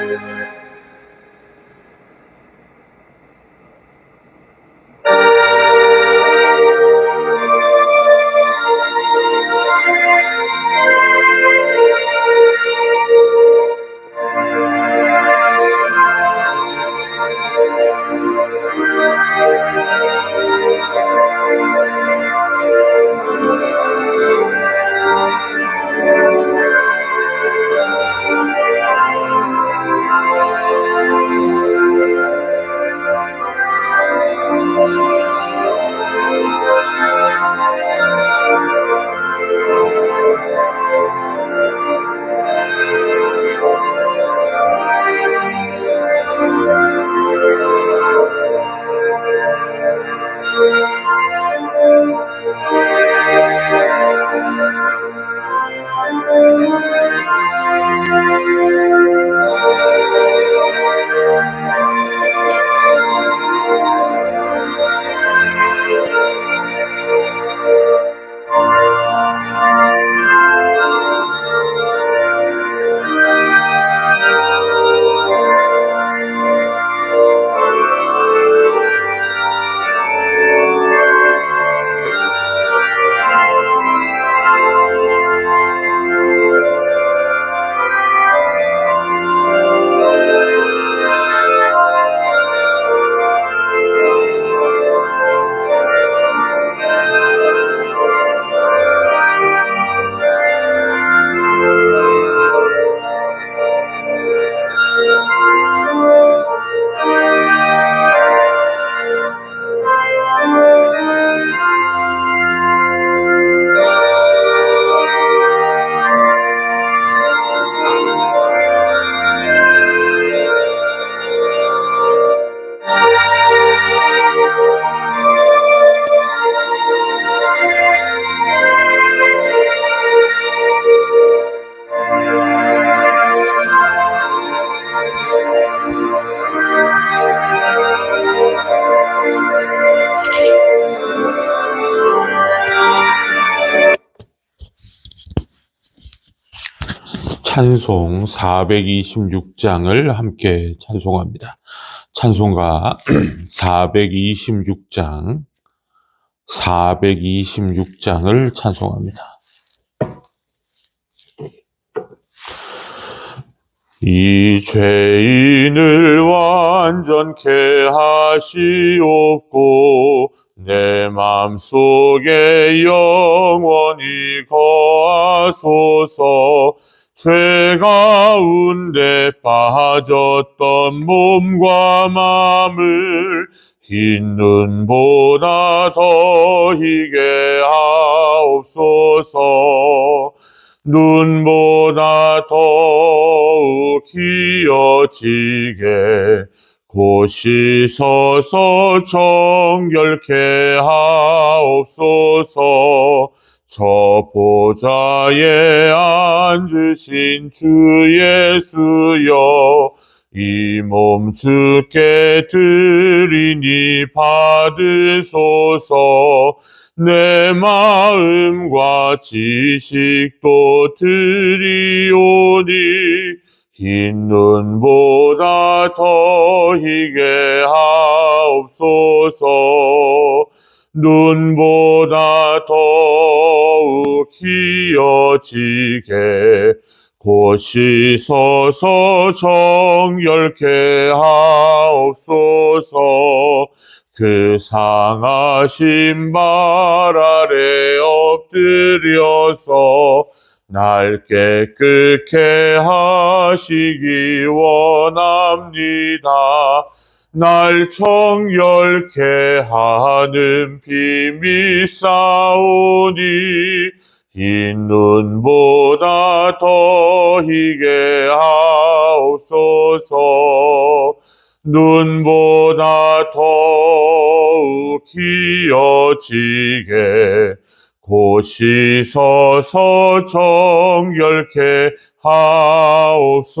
Música 찬송 426장을 함께 찬송합니다. 찬송가 426장, 426장을 찬송합니다. 이 죄인을 완전케 하시옵고 내 맘속에 영원히 거하소서 죄 가운데 빠졌던 몸과 마음을 흰 눈보다 더 희게 하옵소서. 눈보다 더욱 희어지게 곧이 서서 정결케 하옵소서 저 보좌에 앉으신 주 예수여 이 몸 주께 드리니 받으소서. 내 마음과 지식도 드리오니 흰 눈보다 더 희게 하옵소서 눈보다 더욱 희어지게 곧이 서서 정결케 하옵소서 그 상하신 발 아래 엎드려서 날 깨끗게 하시기 원합니다. 날 정결케 하는 비밀 싸우니 흰 눈보다 더 희게 하옵소서. 눈보다 더욱 희어지게 곧이 서서 정결케 하옵소서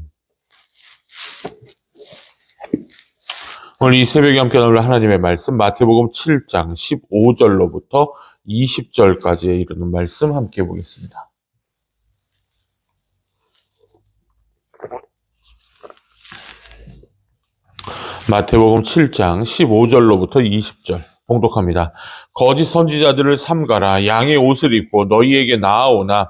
오늘 이 새벽에 함께 나눌 하나님의 말씀 마태복음 7장 15절로부터 20절까지에 이르는 말씀 함께 보겠습니다. 마태복음 7장 15절로부터 20절 봉독합니다. 거짓 선지자들을 삼가라 양의 옷을 입고 너희에게 나아오나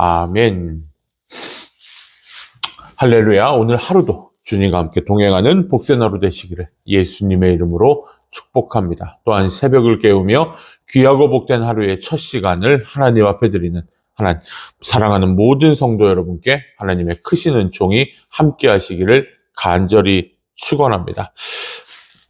아멘. 할렐루야. 오늘 하루도 주님과 함께 동행하는 복된 하루 되시기를 예수님의 이름으로 축복합니다. 또한 새벽을 깨우며 귀하고 복된 하루의 첫 시간을 하나님 앞에 드리는 하나님, 사랑하는 모든 성도 여러분께 하나님의 크신 은총이 함께 하시기를 간절히 축원합니다.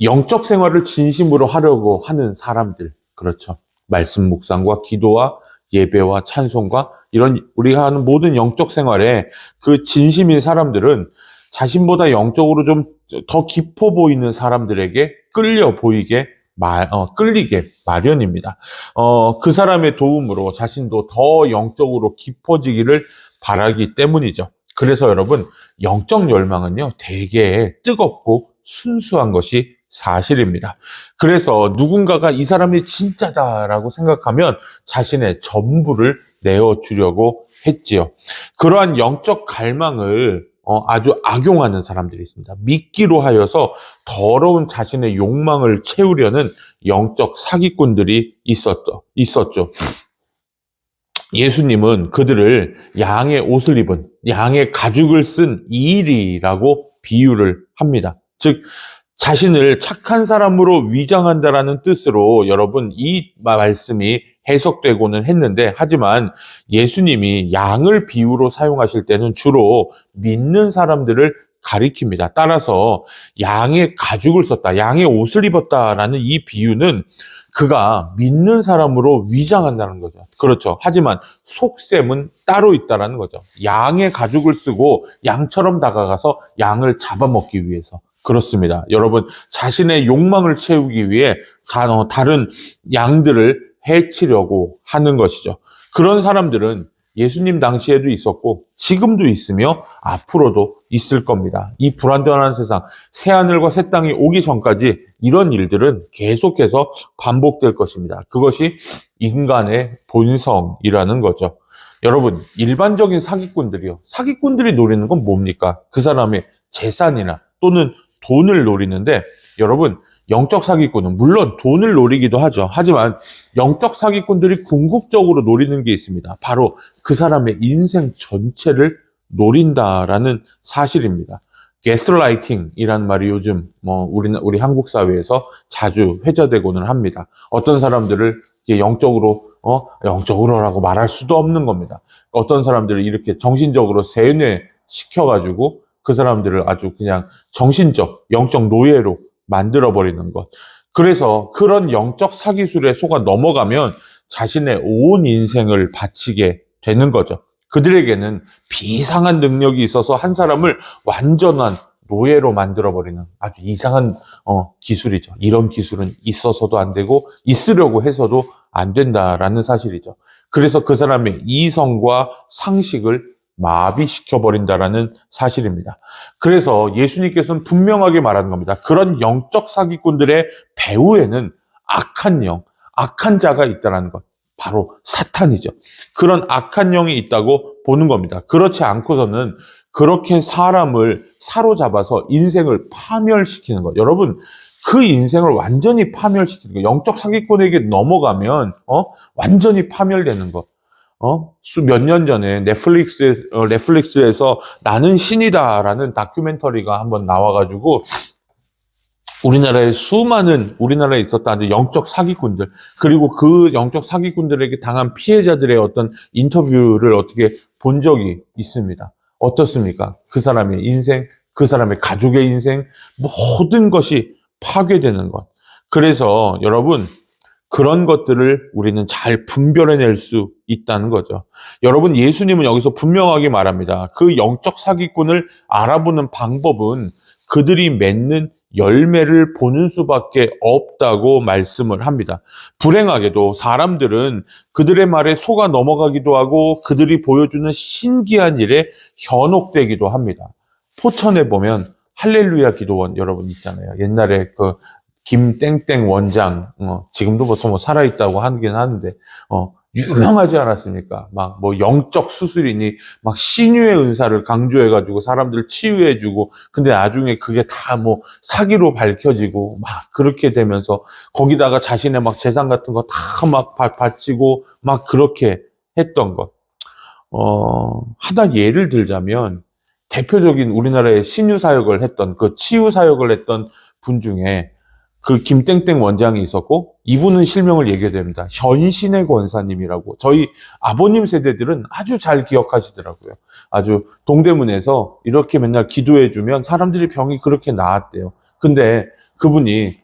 영적 생활을 진심으로 하려고 하는 사람들, 그렇죠. 말씀 묵상과 기도와 예배와 찬송과 이런 우리가 하는 모든 영적 생활에 그 진심인 사람들은 자신보다 영적으로 좀 더 깊어 보이는 사람들에게 끌려 보이게 마, 어, 끌리게 마련입니다. 어, 그 사람의 도움으로 자신도 더 영적으로 깊어지기를 바라기 때문이죠. 그래서 여러분, 영적 열망은요, 되게 뜨겁고 순수한 것이 사실입니다. 그래서 누군가가 이 사람이 진짜다라고 생각하면 자신의 전부를 내어주려고 했지요. 그러한 영적 갈망을 어, 아주 악용하는 사람들이 있습니다. 믿기로 하여서 더러운 자신의 욕망을 채우려는 영적 사기꾼들이 있었죠. 있었죠. 예수님은 그들을 양의 옷을 입은 양의 가죽을 쓴 이리라고 비유를 합니다. 즉 자신을 착한 사람으로 위장한다라는 뜻으로 여러분 이 말씀이 해석되고는 했는데 하지만 예수님이 양을 비유로 사용하실 때는 주로 믿는 사람들을 가리킵니다. 따라서 양의 가죽을 썼다, 양의 옷을 입었다라는 이 비유는 그가 믿는 사람으로 위장한다는 거죠. 그렇죠. 하지만 속셈은 따로 있다라는 거죠. 양의 가죽을 쓰고 양처럼 다가가서 양을 잡아먹기 위해서. 그렇습니다. 여러분, 자신의 욕망을 채우기 위해 어, 다른 양들을 해치려고 하는 것이죠. 그런 사람들은 예수님 당시에도 있었고 지금도 있으며 앞으로도 있을 겁니다. 이 불안전한 세상, 새 하늘과 새 땅이 오기 전까지 이런 일들은 계속해서 반복될 것입니다. 그것이 인간의 본성이라는 거죠. 여러분, 일반적인 사기꾼들이요. 사기꾼들이 노리는 건 뭡니까? 그 사람의 재산이나 또는 돈을 노리는데 여러분 영적 사기꾼은 물론 돈을 노리기도 하죠. 하지만 영적 사기꾼들이 궁극적으로 노리는 게 있습니다. 바로 그 사람의 인생 전체를 노린다라는 사실입니다. 게스라이팅이란 말이 요즘 뭐 우리 우리 한국 사회에서 자주 회자되고는 합니다. 어떤 사람들을 영적으로 어 영적으로라고 말할 수도 없는 겁니다. 어떤 사람들을 이렇게 정신적으로 세뇌 시켜가지고 그 사람들을 아주 그냥 정신적, 영적 노예로 만들어버리는 것. 그래서 그런 영적 사기술에 속아 넘어가면 자신의 온 인생을 바치게 되는 거죠. 그들에게는 비상한 능력이 있어서 한 사람을 완전한 노예로 만들어버리는 아주 이상한 어, 기술이죠. 이런 기술은 있어서도 안 되고 있으려고 해서도 안 된다라는 사실이죠. 그래서 그 사람의 이성과 상식을 마비시켜버린다라는 사실입니다. 그래서 예수님께서는 분명하게 말하는 겁니다. 그런 영적 사기꾼들의 배후에는 악한 영, 악한 자가 있다는 것. 바로 사탄이죠. 그런 악한 영이 있다고 보는 겁니다. 그렇지 않고서는 그렇게 사람을 사로잡아서 인생을 파멸시키는 것. 여러분, 그 인생을 완전히 파멸시키는 것. 영적 사기꾼에게 넘어가면, 어? 완전히 파멸되는 것. 어? 몇년 전에 넷플릭스에, 어, 넷플릭스에서 나는 신이다라는 다큐멘터리가 한번 나와가지고 우리나라에 수많은 우리나라에 있었던 영적 사기꾼들 그리고 그 영적 사기꾼들에게 당한 피해자들의 어떤 인터뷰를 어떻게 본 적이 있습니다. 어떻습니까? 그 사람의 인생, 그 사람의 가족의 인생 모든 것이 파괴되는 것. 그래서 여러분 그런 것들을 우리는 잘 분별해낼 수 있다는 거죠. 여러분, 예수님은 여기서 분명하게 말합니다. 그 영적 사기꾼을 알아보는 방법은 그들이 맺는 열매를 보는 수밖에 없다고 말씀을 합니다. 불행하게도 사람들은 그들의 말에 속아 넘어가기도 하고 그들이 보여주는 신기한 일에 현혹되기도 합니다. 포천에 보면 할렐루야 기도원 여러분 있잖아요. 옛날에 그 김땡땡 원장, 어, 지금도 벌써 뭐 살아있다고 하긴 하는데, 어, 유명하지 않았습니까? 막 뭐 영적 수술이니 막 신유의 은사를 강조해가지고 사람들 치유해주고, 근데 나중에 그게 다 뭐 사기로 밝혀지고 막 그렇게 되면서 거기다가 자신의 막 재산 같은 거 다 막 바치고 막 그렇게 했던 것. 어, 하나 예를 들자면 대표적인 우리나라의 신유 사역을 했던 그 치유 사역을 했던 분 중에 그 김땡땡 원장이 있었고 이분은 실명을 얘기해야 됩니다. 현신의 권사님이라고 저희 아버님 세대들은 아주 잘 기억하시더라고요. 아주 동대문에서 이렇게 맨날 기도해주면 사람들이 병이 그렇게 나았대요. 근데 그분이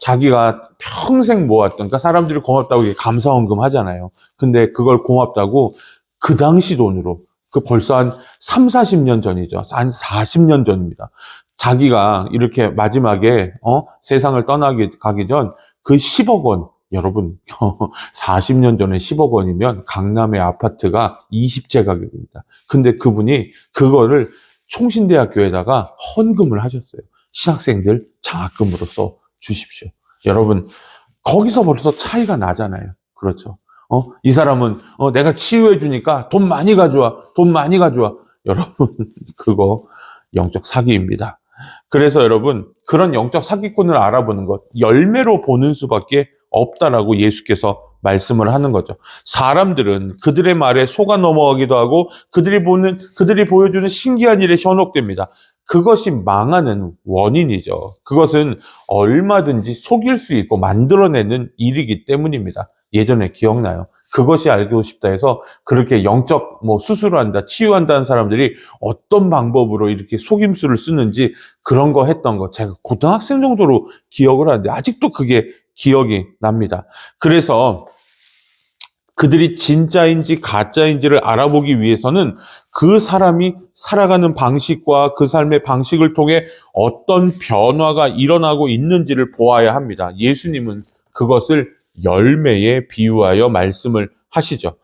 자기가 평생 모았던, 그러니까 사람들이 고맙다고 감사원금 하잖아요. 근데 그걸 고맙다고 그 당시 돈으로, 그 벌써 한 3, 40년 전이죠. 한 40년 전입니다. 자기가 이렇게 마지막에 어? 세상을 떠나기 가기 전 그 10억 원 여러분 40년 전에 10억 원이면 강남의 아파트가 20제 가격입니다. 근데 그분이 그거를 총신대학교에다가 헌금을 하셨어요. 신학생들 장학금으로 써 주십시오. 여러분 거기서 벌써 차이가 나잖아요. 그렇죠. 어, 이 사람은 어, 내가 치유해 주니까 돈 많이 가져와. 돈 많이 가져와. 여러분 그거 영적 사기입니다. 그래서 여러분 그런 영적 사기꾼을 알아보는 것 열매로 보는 수밖에 없다라고 예수께서 말씀을 하는 거죠. 사람들은 그들의 말에 속아 넘어가기도 하고 그들이 보는 그들이 보여주는 신기한 일에 현혹됩니다. 그것이 망하는 원인이죠. 그것은 얼마든지 속일 수 있고 만들어내는 일이기 때문입니다. 예전에 기억나요. 그것이 알고 싶다 해서 그렇게 영적 뭐 수술을 한다, 치유한다는 사람들이 어떤 방법으로 이렇게 속임수를 쓰는지 그런 거 했던 거 제가 고등학생 정도로 기억을 하는데 아직도 그게 기억이 납니다. 그래서 그들이 진짜인지 가짜인지를 알아보기 위해서는 그 사람이 살아가는 방식과 그 삶의 방식을 통해 어떤 변화가 일어나고 있는지를 보아야 합니다. 예수님은 그것을 열매에 비유하여 말씀을 하시죠.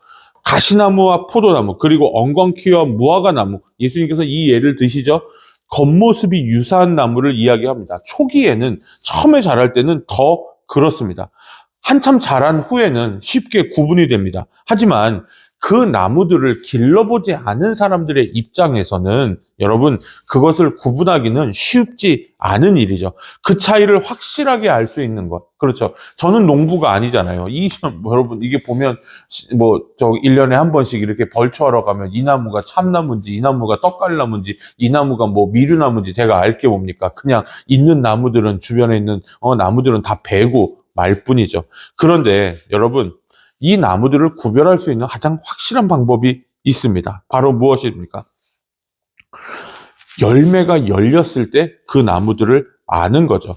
가시나무와 포도나무, 그리고 엉겅퀴와 무화과나무. 예수님께서 이 예를 드시죠. 겉모습이 유사한 나무를 이야기합니다. 초기에는, 처음에 자랄 때는 더 그렇습니다. 한참 자란 후에는 쉽게 구분이 됩니다. 하지만 그 나무들을 길러보지 않은 사람들의 입장에서는 여러분 그것을 구분하기는 쉽지 않은 일이죠. 그 차이를 확실하게 알 수 있는 것. 그렇죠. 저는 농부가 아니잖아요. 이 여러분 이게 보면 뭐 저 1년에 한 번씩 이렇게 벌초하러 가면 이 나무가 참나무인지 이 나무가 떡갈나무인지 이 나무가 뭐 미류나무인지 제가 알 게 뭡니까? 그냥 있는 나무들은 주변에 있는 어 나무들은 다 베고 말 뿐이죠. 그런데 여러분 이 나무들을 구별할 수 있는 가장 확실한 방법이 있습니다. 바로 무엇입니까? 열매가 열렸을 때 그 나무들을 아는 거죠.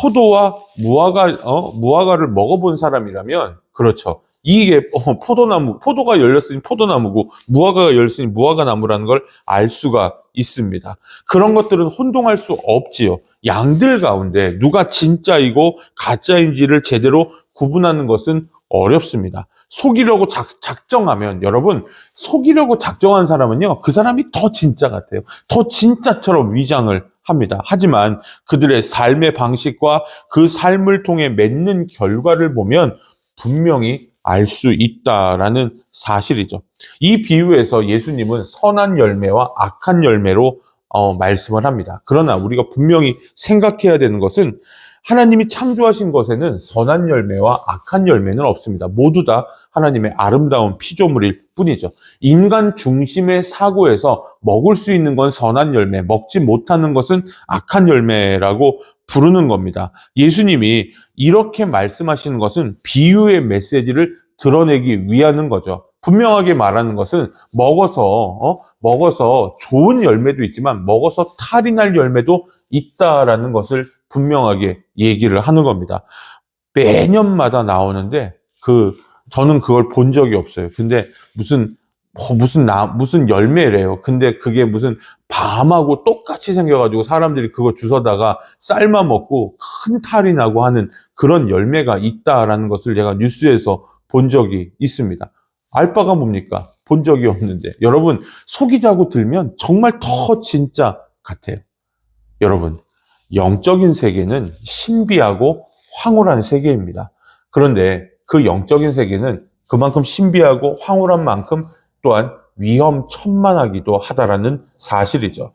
포도와 무화과, 어, 무화과를 먹어본 사람이라면, 그렇죠. 이게 어, 포도나무, 포도가 열렸으니 포도나무고, 무화과가 열렸으니 무화과나무라는 걸 알 수가 있습니다. 그런 것들은 혼동할 수 없지요. 양들 가운데 누가 진짜이고 가짜인지를 제대로 구분하는 것은 어렵습니다. 속이려고 작, 작정하면 여러분 속이려고 작정한 사람은요 그 사람이 더 진짜 같아요. 더 진짜처럼 위장을 합니다. 하지만 그들의 삶의 방식과 그 삶을 통해 맺는 결과를 보면 분명히 알 수 있다라는 사실이죠. 이 비유에서 예수님은 선한 열매와 악한 열매로 어, 말씀을 합니다. 그러나 우리가 분명히 생각해야 되는 것은 하나님이 창조하신 것에는 선한 열매와 악한 열매는 없습니다. 모두 다 하나님의 아름다운 피조물일 뿐이죠. 인간 중심의 사고에서 먹을 수 있는 건 선한 열매, 먹지 못하는 것은 악한 열매라고 부르는 겁니다. 예수님이 이렇게 말씀하시는 것은 비유의 메시지를 드러내기 위하는 거죠. 분명하게 말하는 것은 먹어서 어? 먹어서 좋은 열매도 있지만 먹어서 탈이 날 열매도 있다라는 것을 분명하게 얘기를 하는 겁니다. 매년마다 나오는데 그 저는 그걸 본 적이 없어요. 근데 무슨 어, 무슨 나 무슨 열매래요. 근데 그게 무슨 밤하고 똑같이 생겨가지고 사람들이 그거 주워다가 삶아 먹고 큰 탈이 나고 하는 그런 열매가 있다라는 것을 제가 뉴스에서 본 적이 있습니다. 알바가 뭡니까? 본 적이 없는데 여러분 속이자고 들면 정말 더 진짜 같아요. 여러분 영적인 세계는 신비하고 황홀한 세계입니다. 그런데 그 영적인 세계는 그만큼 신비하고 황홀한 만큼 또한 위험천만하기도 하다라는 사실이죠.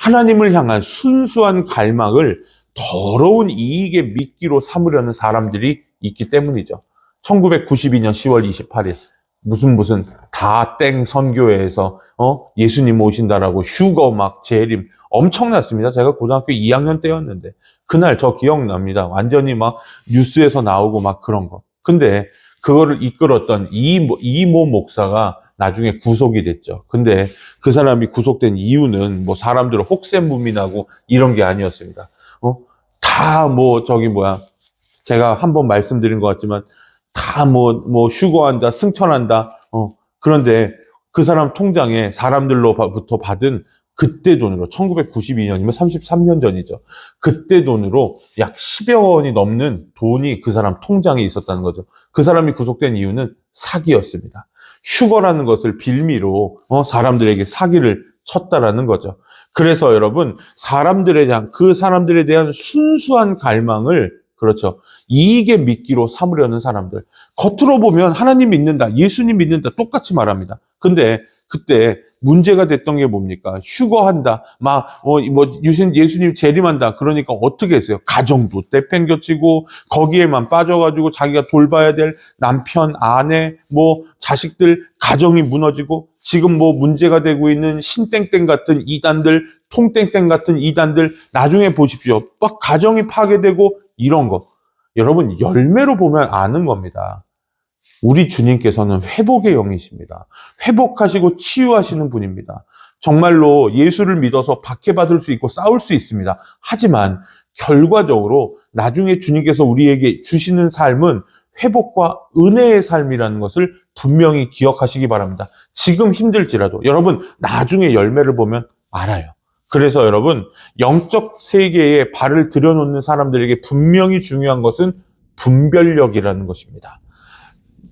하나님을 향한 순수한 갈망을 더러운 이익에 미끼로 삼으려는 사람들이 있기 때문이죠. 1992년 10월 28일 무슨 무슨 다 땡 선교회에서 어 예수님 오신다라고 휴거 막 재림 엄청났습니다. 제가 고등학교 2학년 때였는데 그날 저 기억납니다. 완전히 막 뉴스에서 나오고 막 그런 거. 근데 그거를 이끌었던 이모, 이모 목사가 나중에 구속이 됐죠. 근데 그 사람이 구속된 이유는 뭐 사람들을 혹세무민하고 이런 게 아니었습니다. 어? 다 뭐 저기 뭐야. 제가 한 번 말씀드린 것 같지만 다 뭐, 뭐 휴거한다, 승천한다. 어. 그런데 그 사람 통장에 사람들로부터 받은 그때 돈으로 1992년이면 33년 전이죠. 그때 돈으로 약 10여 원이 넘는 돈이 그 사람 통장에 있었다는 거죠. 그 사람이 구속된 이유는 사기였습니다. 휴거라는 것을 빌미로 어, 사람들에게 사기를 쳤다라는 거죠. 그래서 여러분 사람들에 대한 그 사람들에 대한 순수한 갈망을 그렇죠. 이익에 믿기로 삼으려는 사람들. 겉으로 보면 하나님 믿는다, 예수님 믿는다 똑같이 말합니다. 근데 그때 문제가 됐던 게 뭡니까? 휴거한다. 막, 어, 뭐, 예수님, 예수님 재림한다. 그러니까 어떻게 했어요? 가정도 떼팽겨치고, 거기에만 빠져가지고 자기가 돌봐야 될 남편, 아내, 뭐, 자식들, 가정이 무너지고, 지금 뭐 문제가 되고 있는 신땡땡 같은 이단들, 통땡땡 같은 이단들, 나중에 보십시오. 막 가정이 파괴되고, 이런 거. 여러분, 열매로 보면 아는 겁니다. 우리 주님께서는 회복의 영이십니다. 회복하시고 치유하시는 분입니다. 정말로 예수를 믿어서 박해받을 수 있고 싸울 수 있습니다. 하지만 결과적으로 나중에 주님께서 우리에게 주시는 삶은 회복과 은혜의 삶이라는 것을 분명히 기억하시기 바랍니다. 지금 힘들지라도 여러분 나중에 열매를 보면 알아요. 그래서 여러분 영적 세계에 발을 들여놓는 사람들에게 분명히 중요한 것은 분별력이라는 것입니다.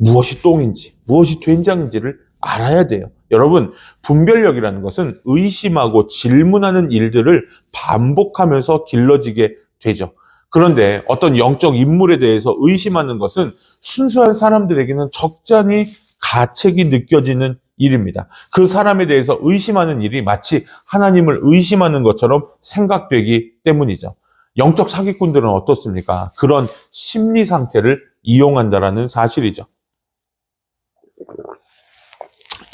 무엇이 똥인지, 무엇이 된장인지를 알아야 돼요. 여러분, 분별력이라는 것은 의심하고 질문하는 일들을 반복하면서 길러지게 되죠. 그런데 어떤 영적 인물에 대해서 의심하는 것은 순수한 사람들에게는 적잖이 가책이 느껴지는 일입니다. 그 사람에 대해서 의심하는 일이 마치 하나님을 의심하는 것처럼 생각되기 때문이죠. 영적 사기꾼들은 어떻습니까? 그런 심리 상태를 이용한다라는 사실이죠.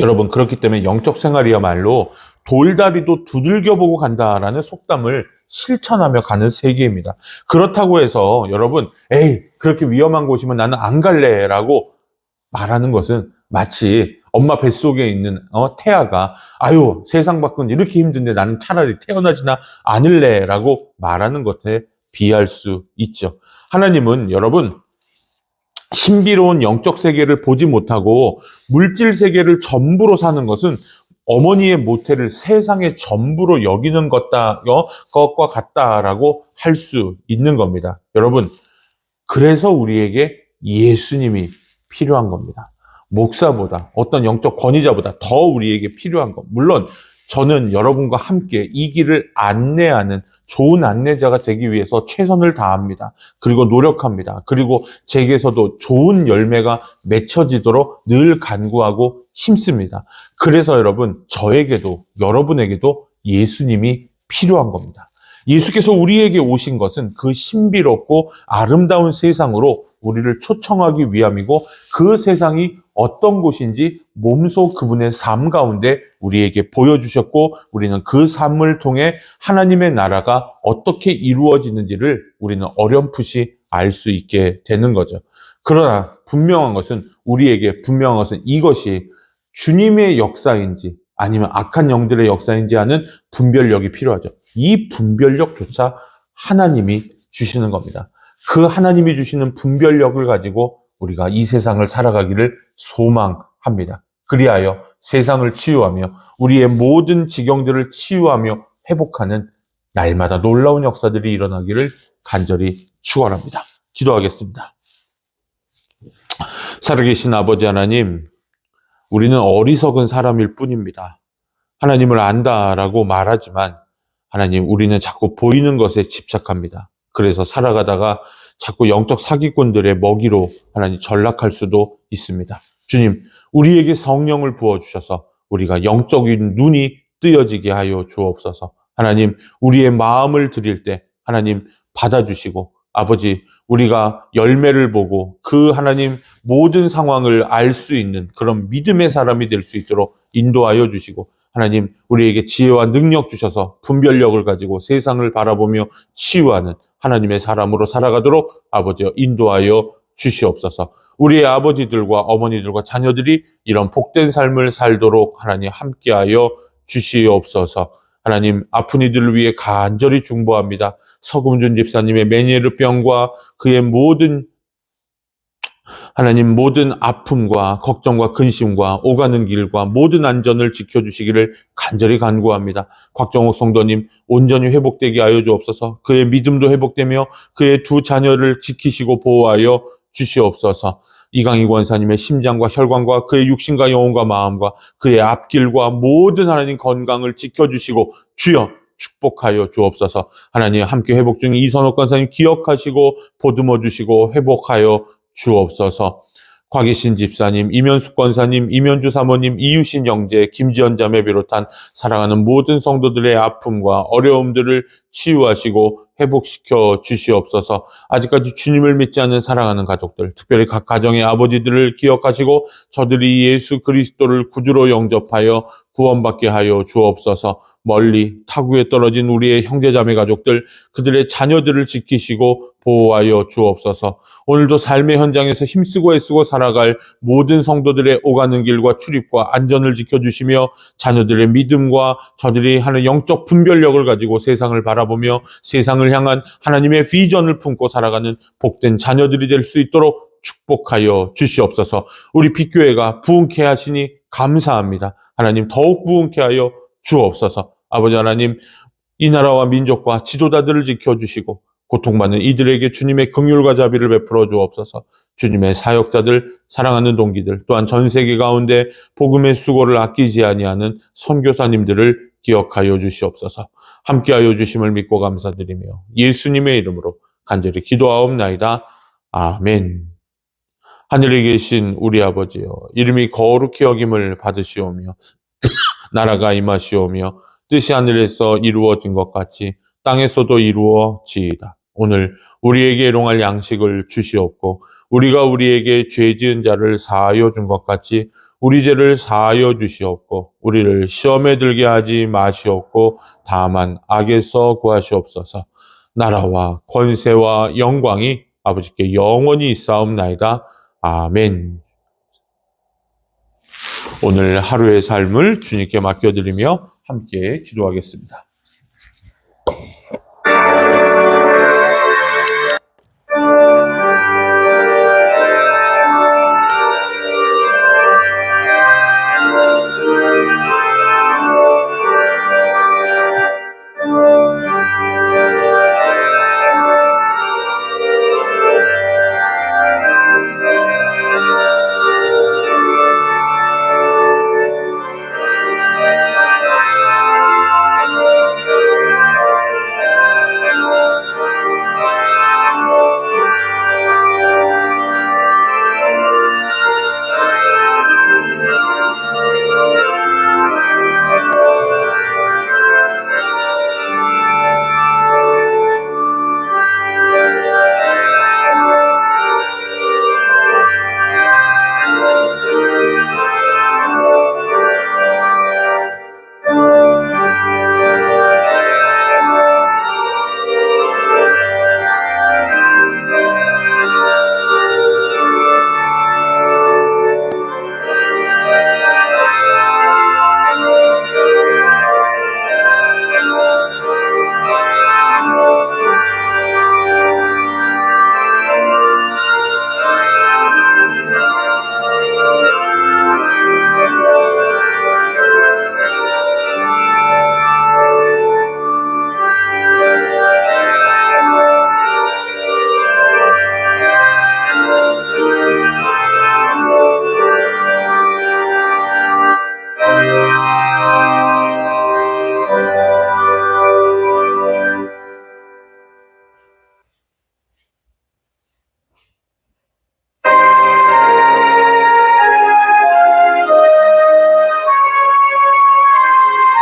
여러분 그렇기 때문에 영적 생활이야말로 돌다리도 두들겨보고 간다라는 속담을 실천하며 가는 세계입니다. 그렇다고 해서 여러분 에이 그렇게 위험한 곳이면 나는 안 갈래라고 말하는 것은 마치 엄마 뱃속에 있는 어, 태아가 아유 세상 밖은 이렇게 힘든데 나는 차라리 태어나지나 않을래라고 말하는 것에 비할 수 있죠. 하나님은 여러분 신비로운 영적 세계를 보지 못하고 물질 세계를 전부로 사는 것은 어머니의 모태를 세상의 전부로 여기는 것다, 어, 것과 같다라고 할 수 있는 겁니다. 여러분, 그래서 우리에게 예수님이 필요한 겁니다. 목사보다, 어떤 영적 권위자보다 더 우리에게 필요한 것. 물론, 저는 여러분과 함께 이 길을 안내하는 좋은 안내자가 되기 위해서 최선을 다합니다. 그리고 노력합니다. 그리고 제게서도 좋은 열매가 맺혀지도록 늘 간구하고 힘씁니다. 그래서 여러분, 저에게도, 여러분에게도 예수님이 필요한 겁니다. 예수께서 우리에게 오신 것은 그 신비롭고 아름다운 세상으로 우리를 초청하기 위함이고 그 세상이 어떤 곳인지 몸소 그분의 삶 가운데 우리에게 보여주셨고 우리는 그 삶을 통해 하나님의 나라가 어떻게 이루어지는지를 우리는 어렴풋이 알 수 있게 되는 거죠. 그러나 분명한 것은 우리에게 분명한 것은 이것이 주님의 역사인지 아니면 악한 영들의 역사인지 하는 분별력이 필요하죠. 이 분별력조차 하나님이 주시는 겁니다. 그 하나님이 주시는 분별력을 가지고 우리가 이 세상을 살아가기를 소망합니다. 그리하여 세상을 치유하며 우리의 모든 지경들을 치유하며 회복하는 날마다 놀라운 역사들이 일어나기를 간절히 축원합니다. 기도하겠습니다. 살아계신 아버지 하나님, 우리는 어리석은 사람일 뿐입니다. 하나님을 안다라고 말하지만 하나님 우리는 자꾸 보이는 것에 집착합니다. 그래서 살아가다가 자꾸 영적 사기꾼들의 먹이로 하나님 전락할 수도 있습니다. 주님, 우리에게 성령을 부어주셔서 우리가 영적인 눈이 뜨여지게 하여 주옵소서. 하나님, 우리의 마음을 드릴 때 하나님 받아주시고 아버지, 우리가 열매를 보고 그 하나님 모든 상황을 알 수 있는 그런 믿음의 사람이 될 수 있도록 인도하여 주시고 하나님 우리에게 지혜와 능력 주셔서 분별력을 가지고 세상을 바라보며 치유하는 하나님의 사람으로 살아가도록 아버지여 인도하여 주시옵소서. 우리의 아버지들과 어머니들과 자녀들이 이런 복된 삶을 살도록 하나님 함께하여 주시옵소서. 하나님 아픈 이들을 위해 간절히 중보합니다. 서금준 집사님의 메니에르병과 그의 모든 하나님 모든 아픔과 걱정과 근심과 오가는 길과 모든 안전을 지켜주시기를 간절히 간구합니다. 곽정옥 성도님 온전히 회복되게 하여 주옵소서. 그의 믿음도 회복되며 그의 두 자녀를 지키시고 보호하여 주시옵소서. 이강희 권사님의 심장과 혈관과 그의 육신과 영혼과 마음과 그의 앞길과 모든 하나님 건강을 지켜주시고 주여 축복하여 주옵소서. 하나님 함께 회복 중인 이선옥 권사님 기억하시고 보듬어 주시고 회복하여 주옵소서. 곽이신 집사님, 이면숙 권사님, 이면주 사모님, 이유신 영재, 김지연 자매 비롯한 사랑하는 모든 성도들의 아픔과 어려움들을 치유하시고 회복시켜 주시옵소서. 아직까지 주님을 믿지 않는 사랑하는 가족들, 특별히 각 가정의 아버지들을 기억하시고 저들이 예수 그리스도를 구주로 영접하여 구원받게 하여 주옵소서. 멀리 타국에 떨어진 우리의 형제자매 가족들, 그들의 자녀들을 지키시고 보호하여 주옵소서. 오늘도 삶의 현장에서 힘쓰고 애쓰고 살아갈 모든 성도들의 오가는 길과 출입과 안전을 지켜주시며 자녀들의 믿음과 저들이 하는 영적 분별력을 가지고 세상을 바라보며 세상을 향한 하나님의 비전을 품고 살아가는 복된 자녀들이 될 수 있도록 축복하여 주시옵소서. 우리 빛교회가 부흥케 하시니 감사합니다. 하나님 더욱 부흥케 하여 주옵소서. 아버지 하나님 이 나라와 민족과 지도자들을 지켜주시고 고통받는 이들에게 주님의 긍휼과 자비를 베풀어 주옵소서. 주님의 사역자들, 사랑하는 동기들, 또한 전 세계 가운데 복음의 수고를 아끼지 아니하는 선교사님들을 기억하여 주시옵소서. 함께하여 주심을 믿고 감사드리며 예수님의 이름으로 간절히 기도하옵나이다. 아멘. 하늘에 계신 우리 아버지여, 이름이 거룩히 여김을 받으시오며, 나라가 임하시오며, 뜻이 하늘에서 이루어진 것 같이 땅에서도 이루어지이다. 오늘 우리에게 일용할 양식을 주시옵고 우리가 우리에게 죄 지은 자를 사하여 준 것 같이 우리 죄를 사하여 주시옵고 우리를 시험에 들게 하지 마시옵고 다만 악에서 구하시옵소서. 나라와 권세와 영광이 아버지께 영원히 있사옵나이다. 아멘. 오늘 하루의 삶을 주님께 맡겨드리며 함께 기도하겠습니다.